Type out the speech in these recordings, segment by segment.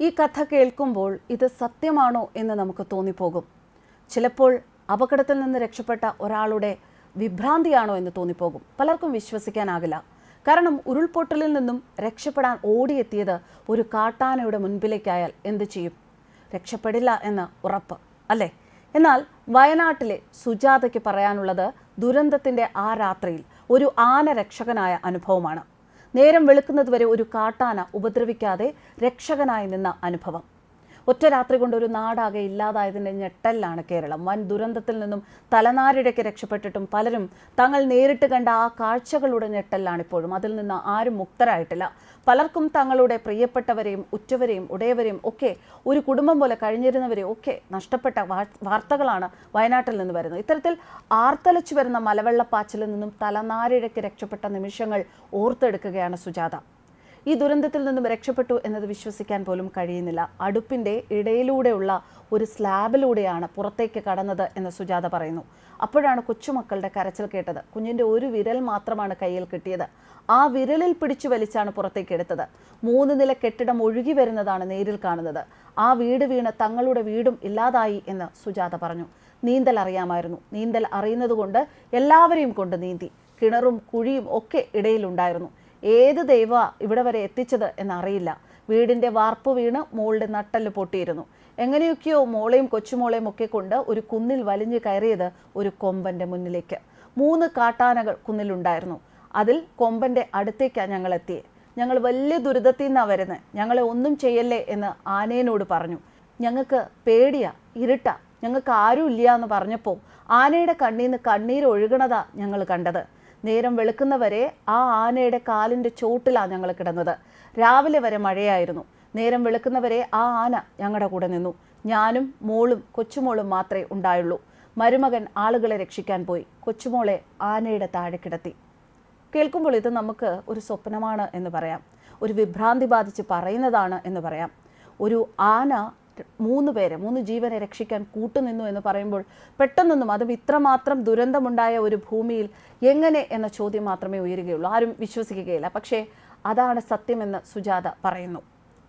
ഈ കഥ കേൾക്കുമ്പോൾ ഇത് സത്യമാണോ എന്ന് നമുക്ക് തോന്നിപ്പോകും. ചിലപ്പോൾ അപകടത്തിൽ നിന്ന് രക്ഷപ്പെട്ട ഒരാളുടെ വിഭ്രാന്തിയാണോ എന്ന് തോന്നിപ്പോകും. പലർക്കും വിശ്വസിക്കാനാകില്ല. കാരണം ഉരുൾപൊട്ടലിൽ നിന്നും രക്ഷപ്പെടാൻ ഓടിയെത്തിയത് ഒരു കാട്ടാനയുടെ മുൻപിലേക്കായാൽ എന്ത് ചെയ്യും? രക്ഷപ്പെടില്ല എന്ന് ഉറപ്പ് അല്ലേ? എന്നാൽ വയനാട്ടിലെ സുജാതയ്ക്ക് പറയാനുള്ളത് ദുരന്തത്തിന്റെ ആ രാത്രിയിൽ ഒരു ആന രക്ഷകനായ അനുഭവമാണ്. നേരം വെളുക്കുന്നതുവരെ ഒരു കാട്ടാന ഉപദ്രവിക്കാതെ രക്ഷകനായി നിന്ന അനുഭവം. ഒറ്റ രാത്രി കൊണ്ട് ഒരു നാടാകെ ഇല്ലാതായതിന്റെ ഞെട്ടലിലാണ് കേരളം. വൻ ദുരന്തത്തിൽ നിന്നും തലനാരിഴയ്ക്ക് രക്ഷപ്പെട്ടിട്ടും പലരും തങ്ങൾ നേരിട്ട് കണ്ട ആ കാഴ്ചകളുടെ ഞെട്ടലിലാണ് ഇപ്പോഴും. അതിൽ നിന്ന് ആരും മുക്തരായിട്ടില്ല. പലർക്കും തങ്ങളുടെ പ്രിയപ്പെട്ടവരെയും ഉറ്റവരെയും ഉടയവരെയും ഒക്കെ ഒരു കുടുംബം പോലെ കഴിഞ്ഞിരുന്നവരെയും ഒക്കെ നഷ്ടപ്പെട്ട വാർത്തകളാണ് വയനാട്ടിൽ നിന്ന് വരുന്നത്. ഇത്തരത്തിൽ ആർത്തലച്ചു വരുന്ന മലവെള്ളപ്പാച്ചിൽ നിന്നും തലനാരിഴയ്ക്ക് രക്ഷപ്പെട്ട നിമിഷങ്ങൾ ഓർത്തെടുക്കുകയാണ് സുജാത. ഈ ദുരന്തത്തിൽ നിന്നും രക്ഷപ്പെട്ടു എന്നത് വിശ്വസിക്കാൻ പോലും കഴിയുന്നില്ല. അടുപ്പിന്റെ ഇടയിലൂടെയുള്ള ഒരു സ്ലാബിലൂടെയാണ് പുറത്തേക്ക് കടന്നത് എന്ന് സുജാത പറയുന്നു. അപ്പോഴാണ് കൊച്ചുമക്കളുടെ കരച്ചിൽ കേട്ടത്. കുഞ്ഞിന്റെ ഒരു വിരൽ മാത്രമാണ് കയ്യിൽ കിട്ടിയത്. ആ വിരലിൽ പിടിച്ചു വലിച്ചാണ് പുറത്തേക്ക് എടുത്തത്. മൂന്ന് നില കെട്ടിടം ഒഴുകി വരുന്നതാണ് നേരിൽ കാണുന്നത്. ആ വീട് വീണ് തങ്ങളുടെ വീടും ഇല്ലാതായി എന്ന് സുജാത പറഞ്ഞു. നീന്തൽ അറിയാമായിരുന്നു. നീന്തൽ അറിയുന്നതുകൊണ്ട് എല്ലാവരെയും കൊണ്ട് നീന്തി. കിണറും കുഴിയും ഒക്കെ ഇടയിലുണ്ടായിരുന്നു. ഏത് ദൈവ ഇവിടെ വരെ എത്തിച്ചത് എന്നറിയില്ല. വീടിന്റെ വാർപ്പ് വീണ് മോളുടെ നട്ടൽ പൊട്ടിയിരുന്നു. എങ്ങനെയൊക്കെയോ മോളെയും കൊച്ചുമോളെയും ഒക്കെ കൊണ്ട് ഒരു കുന്നിൽ വലിഞ്ഞു കയറിയത് ഒരു കൊമ്പന്റെ മുന്നിലേക്ക്. മൂന്ന് കാട്ടാനകൾ കുന്നിലുണ്ടായിരുന്നു. അതിൽ കൊമ്പന്റെ അടുത്തേക്കാണ് ഞങ്ങൾ എത്തിയത് ഞങ്ങൾ വലിയ ദുരിതത്തിൽ നിന്നാണ് വരുന്നത് ഞങ്ങളെ ഒന്നും ചെയ്യല്ലേ എന്ന് ആനയനോട് പറഞ്ഞു. ഞങ്ങൾക്ക് പേടിയാ ഇരുട്ട. ഞങ്ങൾക്ക് ആരും ഇല്ല എന്ന് പറഞ്ഞപ്പോൾ ആനയുടെ കണ്ണീന്ന് കണ്ണീര് ഒഴുകണതാ ഞങ്ങൾ കണ്ടത്. നേരം വെളുക്കുന്നവരെ ആ ആനയുടെ കാലിന്റെ ചോട്ടിലാണ് ഞങ്ങൾ കിടന്നത്. രാവിലെ വരെ മഴയായിരുന്നു. നേരം വെളുക്കുന്നവരെ ആ ആന ഞങ്ങളുടെ കൂടെ നിന്നു. ഞാനും മോളും കൊച്ചുമോളും മാത്രമേ ഉണ്ടായുള്ളൂ. മരുമകൻ ആളുകളെ രക്ഷിക്കാൻ പോയി. കൊച്ചുമോളെ ആനയുടെ താഴെ കിടത്തി. കേൾക്കുമ്പോൾ ഇത് നമുക്ക് ഒരു സ്വപ്നമാണ് എന്ന് പറയാം. ഒരു വിഭ്രാന്തി ബാധിച്ച് പറയുന്നതാണ് എന്ന് പറയാം. ഒരു ആന മൂന്ന് പേരെ മൂന്ന് ജീവനെ രക്ഷിക്കാൻ കൂട്ടുനിന്നു എന്ന് പറയുമ്പോൾ പെട്ടെന്നൊന്നും അതും ഇത്രമാത്രം ദുരന്തമുണ്ടായ ഒരു ഭൂമിയിൽ എങ്ങനെ എന്ന ചോദ്യം മാത്രമേ ഉയരുകയുള്ളൂ. ആരും വിശ്വസിക്കുകയില്ല. പക്ഷേ അതാണ് സത്യമെന്ന് സുജാത പറയുന്നു.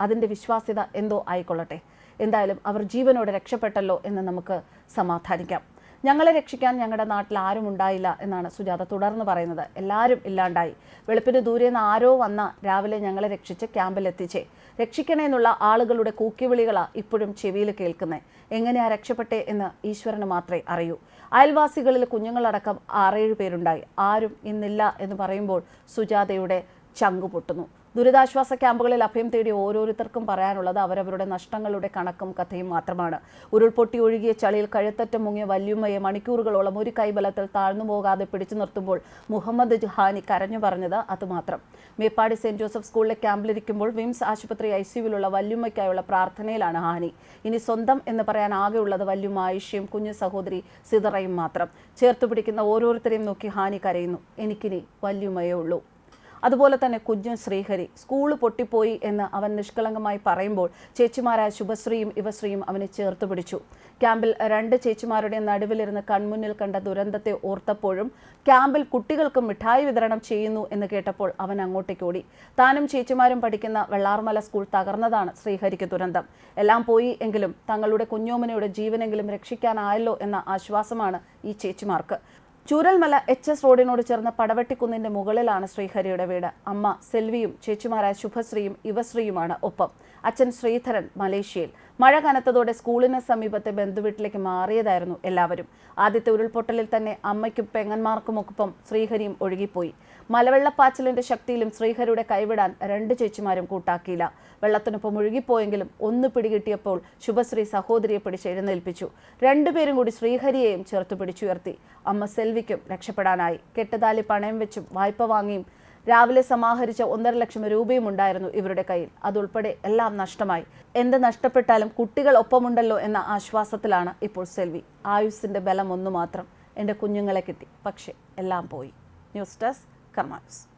അതിന്റെ വിശ്വാസ്യത എന്തോ ആയിക്കൊള്ളട്ടെ. എന്തായാലും അവർ ജീവനോടെ രക്ഷപ്പെട്ടല്ലോ എന്ന് നമുക്ക് സമാധാനിക്കാം. ഞങ്ങളെ രക്ഷിക്കാൻ ഞങ്ങളുടെ നാട്ടിൽ ആരും ഉണ്ടായില്ല എന്നാണ് സുജാത തുടർന്ന് പറയുന്നത്. എല്ലാവരും ഇല്ലാണ്ടായി. വെളുപ്പിന് ദൂരെ നിന്ന് ആരോ വന്ന രാവിലെ ഞങ്ങളെ രക്ഷിച്ച് ക്യാമ്പിൽ എത്തിച്ചേ രക്ഷിക്കണേ എന്നുള്ള ആളുകളുടെ കൂക്കിവിളികളാണ് ഇപ്പോഴും ചെവിയിൽ കേൾക്കുന്നത് എങ്ങനെയാ രക്ഷപ്പെട്ടേ എന്ന് ഈശ്വരന് മാത്രമേ അറിയൂ. അയൽവാസികളിൽ കുഞ്ഞുങ്ങളടക്കം ആറേഴ് പേരുണ്ടായി. ആരും ഇന്നില്ല എന്ന് പറയുമ്പോൾ സുജാതയുടെ ചങ്കു പൊട്ടുന്നു. ദുരിതാശ്വാസ ക്യാമ്പുകളിൽ അഭയം തേടി ഓരോരുത്തർക്കും പറയാനുള്ളത് അവരവരുടെ നഷ്ടങ്ങളുടെ കണക്കും കഥയും മാത്രമാണ്. ഉരുൾപൊട്ടി ഒഴുകിയ ചളിയിൽ കഴുത്തറ്റം മുങ്ങിയ വല്യുമ്മയെ മണിക്കൂറുകളോളം ഒരു കൈബലത്തിൽ താഴ്ന്നു പോകാതെ പിടിച്ചു നിർത്തുമ്പോൾ മുഹമ്മദ് ജുഹാനി കരഞ്ഞു പറഞ്ഞത് അതുമാത്രം. മേപ്പാടി സെന്റ് ജോസഫ് സ്കൂളിലെ ക്യാമ്പിലിരിക്കുമ്പോൾ വിംസ് ആശുപത്രി ഐ സിയുവിലുള്ള വല്യുമ്മയ്ക്കായുള്ള പ്രാർത്ഥനയിലാണ് ഹാനി. ഇനി സ്വന്തം എന്ന് പറയാൻ ആകെയുള്ളത് വല്യുമ്മ ആയിഷയും കുഞ്ഞു സഹോദരി സിതറയും മാത്രം. ചേർത്തുപിടിക്കുന്ന ഓരോരുത്തരെയും നോക്കി ഹാനി കരയുന്നു. എനിക്കിനി വല്യുമ്മയേ ഉള്ളൂ. അതുപോലെ തന്നെ കുഞ്ഞു ശ്രീഹരി സ്കൂൾ പൊട്ടിപ്പോയി എന്ന് അവൻ നിഷ്കളങ്കമായി പറയുമ്പോൾ ചേച്ചിമാരായ ശുഭശ്രീയും ഇവശ്രീയും അവനെ ചേർത്ത് പിടിച്ചു. ക്യാമ്പിൽ രണ്ട് ചേച്ചിമാരുടെ നടുവിലിരുന്ന് കൺമുന്നിൽ കണ്ട ദുരന്തത്തെ ഓർത്തപ്പോഴും ക്യാമ്പിൽ കുട്ടികൾക്ക് മിഠായി വിതരണം ചെയ്യുന്നു എന്ന് കേട്ടപ്പോൾ അവൻ അങ്ങോട്ടേക്ക് ഓടി. താനും ചേച്ചിമാരും പഠിക്കുന്ന വെള്ളാർമല സ്കൂൾ തകർന്നതാണ് ശ്രീഹരിക്ക് ദുരന്തം. എല്ലാം പോയി എങ്കിലും തങ്ങളുടെ കുഞ്ഞോമനയുടെ ജീവനെങ്കിലും രക്ഷിക്കാനായല്ലോ എന്ന ആശ്വാസമാണ് ഈ ചേച്ചിമാർക്ക്. ചൂരൽമല എച്ച് എസ് റോഡിനോട് ചേർന്ന പടവട്ടിക്കുന്നിന്റെ മുകളിലാണ് ശ്രീഹരിയുടെ വീട്. അമ്മ സെൽവിയും ചേച്ചിമാരായ ശുഭശ്രീയും യുവശ്രീയുമാണ് ഒപ്പം. അച്ഛൻ ശ്രീധരൻ മലേഷ്യയിൽ. മഴ കനത്തതോടെ സ്കൂളിന് സമീപത്തെ ബന്ധുവീട്ടിലേക്ക് മാറിയതായിരുന്നു എല്ലാവരും. ആദ്യത്തെ ഉരുൾപൊട്ടലിൽ തന്നെ അമ്മയ്ക്കും പെങ്ങന്മാർക്കുമൊപ്പം ശ്രീഹരിയും ഒഴുകിപ്പോയി. മലവെള്ളപ്പാച്ചിലിന്റെ ശക്തിയിലും ശ്രീഹരിയുടെ കൈവിടാൻ രണ്ട് ചേച്ചിമാരും കൂട്ടാക്കിയില്ല. വെള്ളത്തിനൊപ്പം ഒഴുകിപ്പോയെങ്കിലും ഒന്ന് പിടികിട്ടിയപ്പോൾ ശുഭശ്രീ സഹോദരിയെ പിടിച്ച് എഴുന്നേൽപ്പിച്ചു. രണ്ടുപേരും കൂടി ശ്രീഹരിയെയും ചേർത്ത് പിടിച്ചുയർത്തി. അമ്മ സെൽവിക്കും രക്ഷപ്പെടാനായി. കെട്ടുതാലി പണയം വെച്ചും വായ്പ വാങ്ങിയും രാവിലെ സമാഹരിച്ച ഒന്നര ലക്ഷം രൂപയും ഉണ്ടായിരുന്നു ഇവരുടെ കയ്യിൽ. അതുൾപ്പെടെ എല്ലാം നഷ്ടമായി. എന്ത് നഷ്ടപ്പെട്ടാലും കുട്ടികൾ ഒപ്പമുണ്ടല്ലോ എന്ന ആശ്വാസത്തിലാണ് ഇപ്പോൾ സെൽവി. ആയുസിന്റെ ബലം ഒന്നു മാത്രം എന്റെ കുഞ്ഞുങ്ങളെ കിട്ടി. പക്ഷേ എല്ലാം പോയി. News desk karmas